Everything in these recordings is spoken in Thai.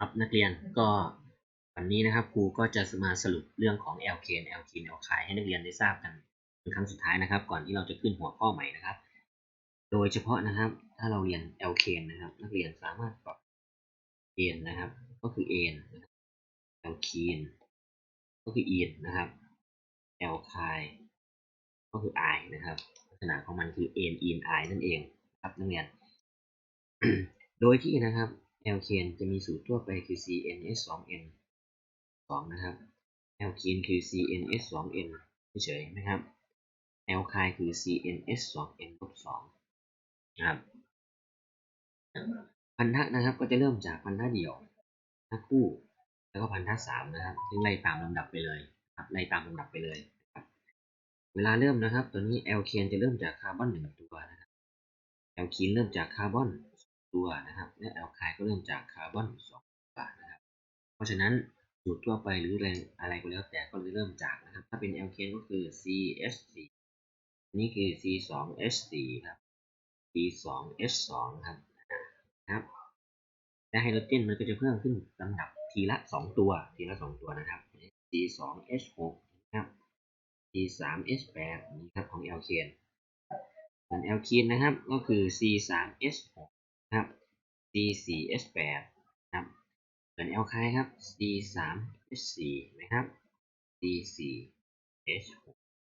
ครับนักเรียนก็วันนี้นะครับครูก็จะมาสรุปเรื่องของ l k n l k n l k ให้นักเรียนได้ทราบกันเป็นครั้งสุดท้ายนะครับ ก่อนที่เราจะขึ้นหัวข้อใหม่นะครับ โดยเฉพาะนะครับ ถ้าเราเรียน l k n นะครับ นักเรียนสามารถปรับเอนนะครับ ก็คือเอนนะครับ l k n ก็คือ in นะครับ l k ก็คือ i นะครับ ลักษณะของมันคือ n in i นั่นเองครับนักเรียน โดยที่นะครับ l k n จะมีสูตรทั่วไปคือ cns 2 n 2นะครับ l k n คือ cns 2 n เฉยๆนะครับ l k คือ cns 2 n ลบ2นะครับ พันธะนะครับก็จะเริ่มจากพันธะเดี่ยวพันธะคู่ แล้วก็พันธะสามนะครับ ซึ่งไล่ตามลำดับไปเลยครับไล่ตามลำดับไปเลยครับ เวลาเริ่มนะครับ ตัวนี้ l k n จะเริ่มจากคาร์บอนหนึ่งตัวนะครับ l k n เริ่มจากคาร์บอน ตัวนะครับและ l k ก็เริ่มจากคาร์บอนสองตัวนะครับ เพราะฉะนั้นสูตรทั่วไปหรืออะไรอะไรก็แล้วแต่ก็จะเริ่มจากนะครับ ถ้าเป็น l k n ก็คือ CH4 นี่คือ C2H4 ครับ C2H2 ครับนะครับ และไฮโดรเจนมันก็จะเพิ่มขึ้นลำดับทีละ 2 ตัวทีละ 2 ตัวนะครับ C2H6 นะครับ C3H8 นี่ครับของ l k n ส่วน l k n นะครับก็คือ C3H6 นะครับ C4H8 นะครับส่วน l k ครับ C3H4 นะครับ C4H6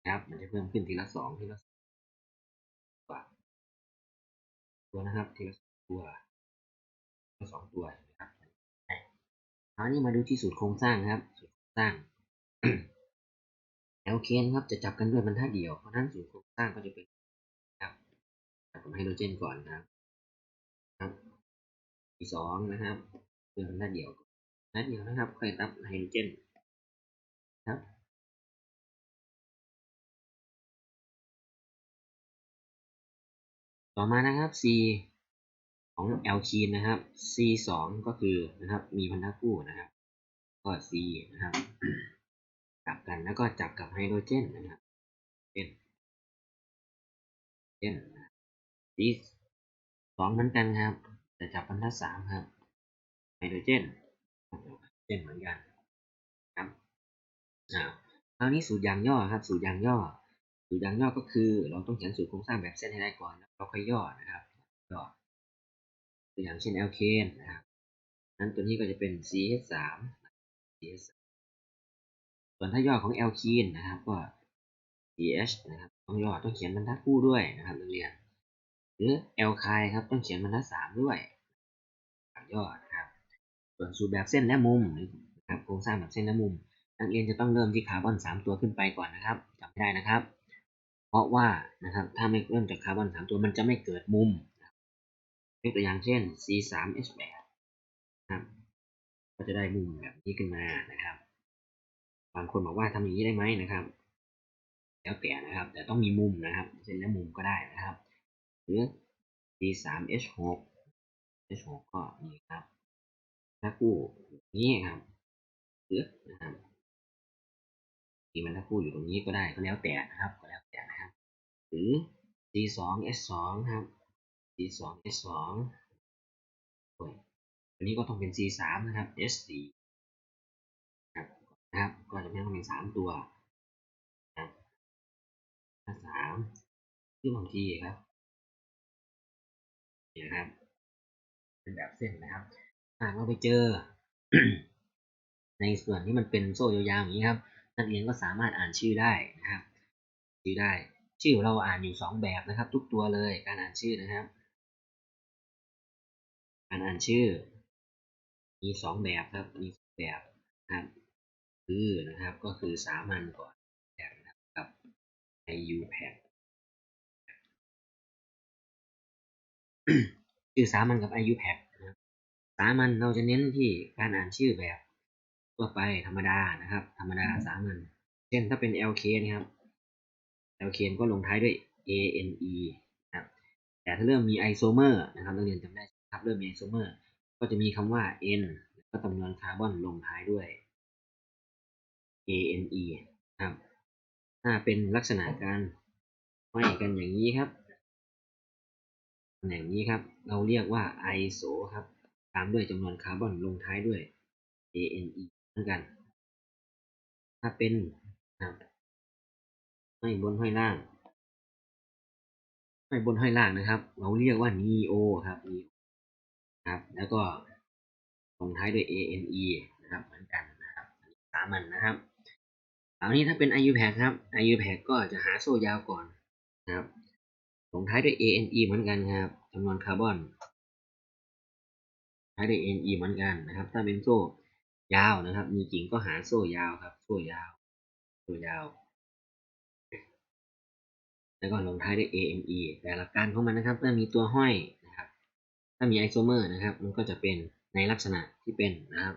นะครับมันจะเพิ่มขึ้นทีละ2ทีละตัวตัวนะครับทีละตัวทีละสองตัวนะครับคราวนี้มาดูที่สูตรโครงสร้างครับสูตรโครงสร้าง l k n ครับจะจับกันด้วยบรรทัดเดียวเพราะนั้นสูตรโครงสร้างก็จะเป็นครับจับกับไฮโดรเจนก่อนนะครับ ที่สองนะครับเป็นบรรทัดเดียวบรรทัดเดียวนะครับค่อยตับไฮโดรเจนครับต่อมานะครับ C ของ l k นนะครับ C 2ก็คือนะครับมีพันธะคู่นะครับ ก็ C นะครับจับกันแล้วก็จับกับไฮโดรเจนนะครับเจนเจน C สองเหมือนกันครับ แต่จับพันธะสามครับไฮโดรเจนเจนเหมือนกันครับอ่าคราวนี้สูตรยางย่อครับ สูตรยางย่อ สูตรยางย่อก็คือ เราต้องเขียนสูตรโครงสร้างแบบเส้นให้ได้ก่อนแล้วเราค่อยย่อนะครับย่อตัวอย่างเช่น l k นะครับนั้นตัวนี้ก็จะเป็น ch3 ch ส่วนถ้าย่อของ l k นะครับก็ ch นะครับต้องย่อต้องเขียนบรรทัดคู่ด้วยนะครับนักเรียนหรือ l k ครับต้องเขียนบรรทัดสามด้วย ย่อนะครับ ส่วนสูตรแบบเส้นและมุมนะครับโครงสร้างแบบเส้นและมุม นักเรียนจะต้องเริ่มที่คาร์บอน 3 ตัวขึ้นไปก่อนนะครับจำได้นะครับ เพราะว่านะครับถ้าไม่เริ่มจากคาร์บอน 3 ตัวมันจะไม่เกิดมุมยกตัวอย่างเช่น C3H8 นะครับก็จะได้มุมแบบนี้ขึ้นมานะครับ บางคนบอกว่าทำอย่างนี้ได้ไหมนะครับ แล้วแต่นะครับ แต่ต้องมีมุมนะครับ เส้นและมุมก็ได้นะครับ หรือ C3H6 H6 ก็นี่ครับถ้าคู่นี้ครับหรือกนะครับทีมันถ้าคู่อยู่ตรงนี้ก็ได้ก็แล้วแต่นะครับ ก็แล้วแต่นะครับ หรือ C2H2 ครับ C2 S2 อันนี้ก็ต้องเป็น C3 นะครับ S4 ครับนะครับ ก็จะไม่ต้องเป็นสามตัวนะสามที่บางทีครับเนี่นะครับ เป็นแบบเส้นนะครับหากเราไปเจอ ในส่วนที่มันเป็นโซ่ยาวๆอย่างนี้ครับ นักเรียนก็สามารถอ่านชื่อได้นะครับชื่อได้ ชื่อเราอ่านอยู่สองแบบนะครับ ทุกตัวเลยการอ่านชื่อนะครับ การอ่านชื่อ มีสองแบบครับมีแบบครับ คือนะครับก็คือสามัญก่อนแบบนะครับ IUPAC ชื่อสามัญกับ IUPAC นะครับสามัญเราจะเน้นที่การอ่านชื่อแบบทั่วไปธรรมดานะครับ ธรรมดาสามัญเช่นถ้าเป็น LK นะครับ LK ก็ลงท้ายด้วย ANE นะครับแต่ถ้าเริ่มมีไอโซเมอร์นะครับนักเรียนจำได้ครับเริ่มมีไอโซเมอร์ก็จะมีคำว่า n แล้วก็จำนวนคาร์บอนลงท้ายด้วย ane ครับถ้าเป็นลักษณะการห้อยกันอย่างนี้ครับ อย่งนี้ครับ เราเรียกว่าไอโซครับ ตามด้วยจำนวนคาร์บอนลงท้ายด้วย ANE เหมือนกัน ถ้าเป็นห้อยบนห้อยล่างห้อยบนห้อยล่างนะครับ เราเรียกว่า NEO ครับ NEO ครับ แล้วก็ลงท้ายด้วย ANE นะครับเหมือนกันนะครับสามัญนะครับคราวนี้ถ้าเป็น IUPAC ครับ IUPAC ก็จะหาโซ่ยาวก่อนนะครับ ลงท้ายด้วย ANE เหมือนกันครับจำนวนคาร์บอนท้ายด้วย ANE เหมือนกันนะครับ ถ้าเป็นโซ่ยาวนะครับ มีกิ่งก็หาโซ่ยาวครับ โซ่ยาว โซ่ยาว แล้วก็ลงท้ายด้วย AME แต่หลักการของมันนะครับถ้ามีตัวห้อยนะครับ ถ้ามีไอโซเมอร์นะครับ มันก็จะเป็นในลักษณะที่เป็นนะครับ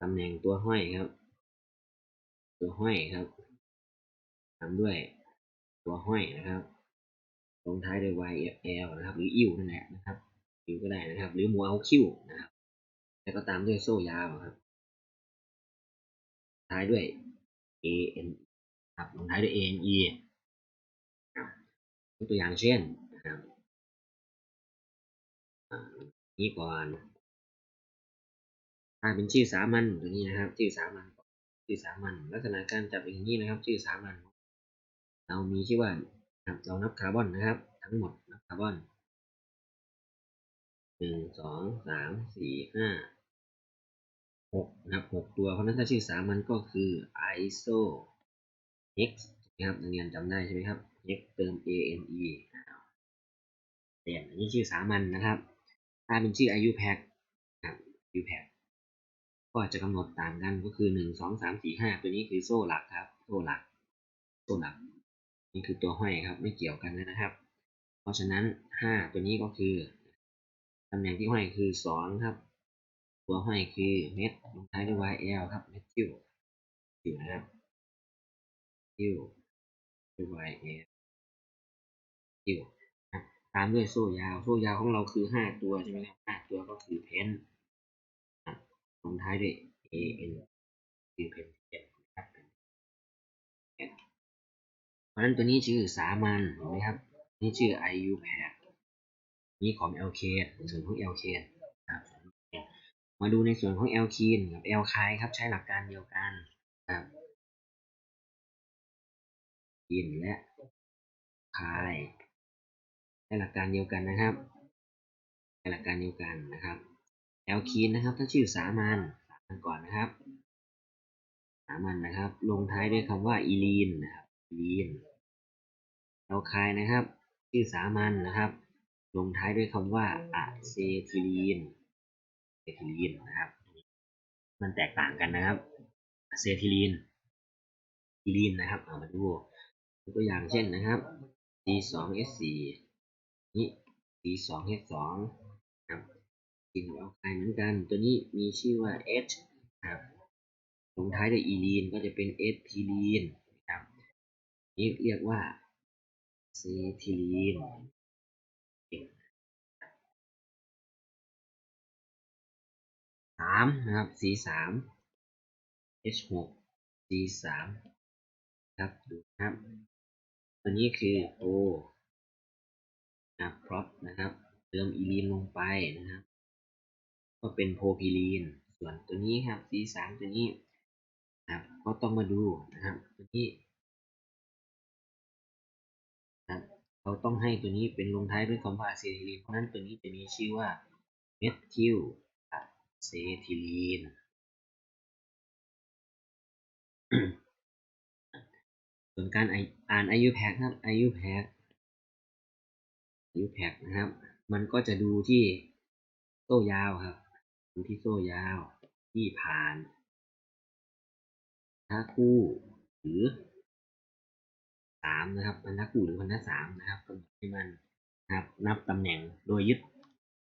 ตำแหน่งตัวห้อยครับ ตัวห้อยครับตามด้วยตัวห้อยนะครับ ลงท้ายด้วย YFL นะครับ หรืออิวนั่นแหละนะครับอิวก็ได้นะครับ หรือหมูเอาคิวนะครับ แล้วก็ตามด้วยโซ่ยาวครับ ท้ายด้วย AN ครับลงท้ายด้วย ANE ครับยกตัวอย่างเช่นนะครับอ่านี้ก่อนถ้าเป็นชื่อสามัญตัวนี้นะครับ ชื่อสามัญชื่อสามัญลักษณะการจับอย่างนี้นะครับ ชื่อสามัญเรามีชื่อว่า ครับเรานับคาร์บอนนะครับ ทั้งหมดนับคาร์บอนหนึ่งสองสามสี่ห้าหกนะครับหกตัว เพราะฉะนั้นถ้าชื่อสามัญก็คือ iso hex นะครับนักเรียนจำได้ใช่ไหมครับ hex เติม ane เปลี่ยนอันนี้ชื่อสามัญนะครับ ถ้าเป็นชื่อ IUPAC ครับ IUPAC ก็จะกำหนดต่างกันก็คือหนึ่งสองสามสี่ห้าตัวนี้คือโซ่หลักครับ โซ่หลัก โซ่หลัก นี่คือตัวห้อยครับ ไม่เกี่ยวกันนะครับ เพราะฉะนั้นห้าตัวนี้ก็คือตำแหน่งที่ห้อยคือสองครับ ตัวห้อยคือเม็ดลงท้ายด้วย YL ครับเม็ดคิวคิวนะครับคิวด้วย YL คิวครับตามด้วยโซ่ยาว โซ่ยาวของเราคือห้าตัวใช่ไหมครับห้าตัวก็คือเพนลงท้ายด้วย AN คือเพนเพนครับ ราะฉะนั้นตัวนี้ชื่อสามัญเห็นไหมครับ นี่ชื่อ IUPAC นี่ของ LK ส่วนของ LK ครับมาดูในส่วนของ l k กับ l k ครับใช้หลักการเดียวกันครับกินและคายใช้หลักการเดียวกันนะครับใช้หลักการเดียวกันนะครับ l k นะครับ ถ้าชื่อสามัญสามัญก่อนนะครับ สามัญนะครับ ลงท้ายด้วยคำว่าอีลีนนะครับ อีลีน l k นะครับ ชื่อสามัญนะครับ ลงท้ายด้วยคำว่าอะเซทิลีนเซทิลีนนะครับ มันแตกต่างกันนะครับอะเซทิลีนทิลีนนะครับเอามาดูตัวอย่างเช่นนะครับ C2H4 นี่ C2H2 ครับกินกับอัลไคเหมือนกัน ตัวนี้มีชื่อว่า H ครับลงท้ายด้วยอีลีนก็จะเป็นเอทิลีน นี่เรียกว่าเซทิลีนสามนะครับ C สาม H หก C สามครับดูครับ ตัวนี้คือ O นะพรอพนะครับ เติมอีลีนลงไปนะครับ ก็เป็นโพพิลีน ส่วนตัวนี้ครับ C สามตัวนี้นะครับก็ต้องมาดูนะครับ ตัวนี้ เราต้องให้ตัวนี้เป็นลงท้ายด้วยคำว่าอะเซทิลีน เพราะนั้นตัวนี้จะมีชื่อว่าเมทิลอะเซทิลีนส่วนการอ่าน IUPAC ครับ IUPAC IUPAC นะครับ มันก็จะดูที่โซ่ยาวครับ ดูที่โซ่ยาวที่ผ่านถ้าคู่หรือ สามนะครับพันธคู่หรือพันธสามนะครับกำหนดให้มันนะครับนับตำแหน่งโดยยึด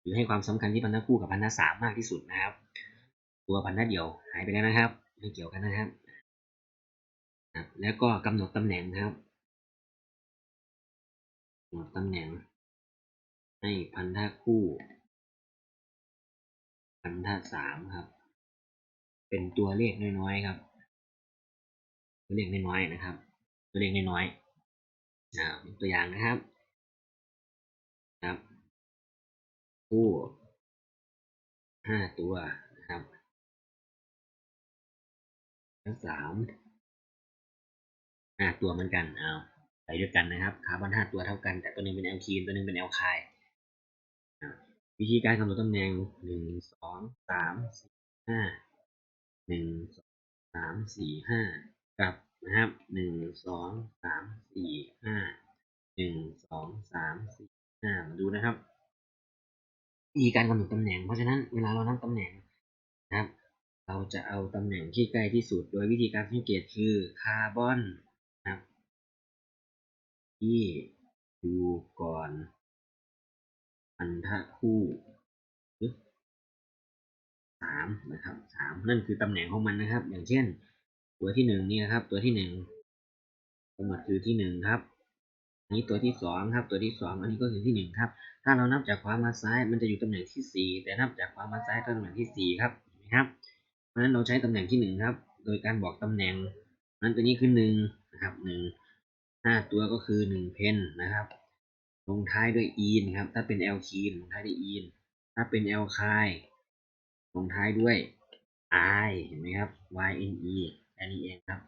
หรือให้ความสำคัญที่พันธคู่กับพันธสามมากที่สุดนะครับ ตัวพันธเดียวหายไปแล้วนะครับ ไม่เกี่ยวกันนะครับ แล้วก็กำหนดตำแหน่งนะครับกำหนดตำแหน่ง ให้พันธะคู่ พันธะสามครับ เป็นตัวเลขน้อยๆครับ ตัวเลขน้อยๆนะครับ ตัวเลขน้อยๆ ตัวอย่างนะครับครับคู่ห้าตัวนะครับทั้งสามห้าตัวเหมือนกันเอาไปด้วยกันนะครับคาร์บอนห้าตัวเท่ากัน แต่ตัวหนึงเป็นแอลคีนตัวหนึงเป็นแอลไคน์วิธีการกำหนดตำแหน่งหนึ่งสองสามสี่ห้าหนึ่งสองสามสี่ห้ากับ นะครับหนึ่งสองสามสี่ห้าหนึ่งสองสามสี่ห้ามาดูนะครับวิธีการกำหนดตำแหน่ง เพราะฉะนั้นเวลาเรานับตำแหน่งนะครับ เราจะเอาตำแหน่งที่ใกล้ที่สุด โดยวิธีการสังเกตคือคาร์บอนนะครับ ที่อยู่ก่อนพันธะคู่สามนะครับสามนั่นคือตำแหน่งของมันนะครับ อย่างเช่น ตัวที่หนึ่งนี่นะครับ ตัวที่หนึ่งกำหนดคือที่หนึ่งครับอันนี้ตัวที่สองครับ ตัวที่สองอันนี้ก็คือที่หนึ่งครับ ถ้าเรานับจากขวามาซ้ายมันจะอยู่ตำแหน่งที่สี่แต่นับจากขวามาซ้ายตำแหน่งที่สี่ครับเห็นไหมครับ เพราะฉะนั้นเราใช้ตำแหน่งที่หนึ่งครับ โดยการบอกตำแหน่งนั้นตัวนี้คือหนึ่งนะครับหนึ่งห้าตัวก็คือหนึ่งเพนนะครับ ลงท้ายด้วย e นครับ ถ้าเป็น l คีนลงท้ายด้วย e ถ้าเป็น l คายลงท้ายด้วย i เห็นไหมครับ y n e อันนี้เองครับ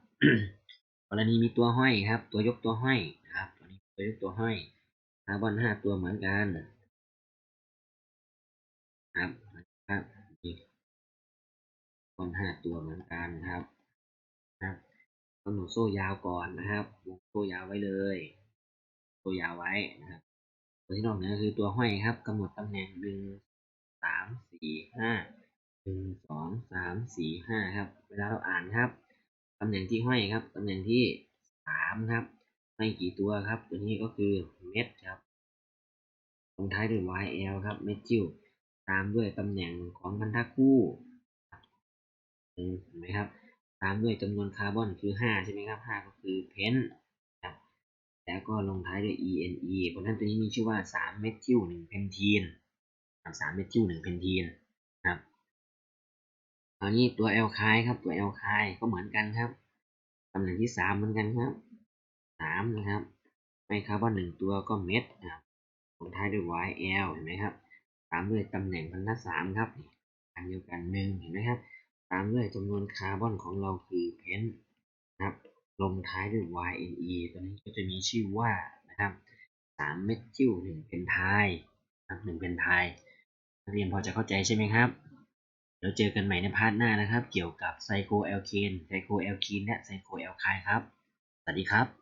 กรณีมีตัวห้อยครับ ตัวยกตัวห้อยครับตัวนี้ตัวยกตัวห้อยคาร์บอนห้าตัวเหมือนกันครับครับนี่คาร์บอนห้าตัวเหมือนกันครับครับกำหนดโซ่ยาวก่อนนะครับวงโซ่ยาวไว้เลยโซ่ยาวไว้นะครับตัวที่นอกเหนือคือตัวห้อยครับกำหนดตำแหน่งหนึ่งสามสี่ห้าหนึ่งสองสามสี่ห้าครับ เวลาเราอ่านครับ ตำแหน่งที่ห้อยครับ ตำแหน่งที่สามครับห้อยกี่ตัวครับ ตัวนี้ก็คือเม็ดครับลงท้ายด้วย YL ครับ เม็ดทิลตามด้วยตำแหน่งของพันธะคู่เห็นไหมครับ ตามด้วยจำนวนคาร์บอนคือห้าใช่ไหมครับห้าก็คือเพนครับ แล้วก็ลงท้ายด้วย ene เพราะนั้นตัวนี้มีชื่อว่า3เมทิล1เพนทีนครับ3เมทิล1เพนทีน คราวนี้ตัวแอลไคน์ครับตัวแอลไคน์ก็เหมือนกันครับตำแหน่งที่3เหมือนกันครับ3นะครับไม่คาร์บอน1ตัวก็เม็ดนะครับลงท้ายด้วย YL เห็นไหมครับตามด้วยตำแหน่งพันธะ3ครับอันเดียวกันหนึ่งเห็นไหมครับ ตามด้วยจำนวนคาร์บอนของเราคือเพนนะครับลงท้ายด้วย YNE ตัวนี้ก็จะมีชื่อว่านะครับ3เมทิล1เพนไทน์นะครับ1เพนไทน์นักเรียนพอจะเข้าใจใช่ไหมครับ เดี๋ยวเจอกันใหม่ในพาร์ทหน้านะครับ เกี่ยวกับไซโคแอลเคนไซโคแอลคีนและไซโคแอลไคน์ครับ สวัสดีครับ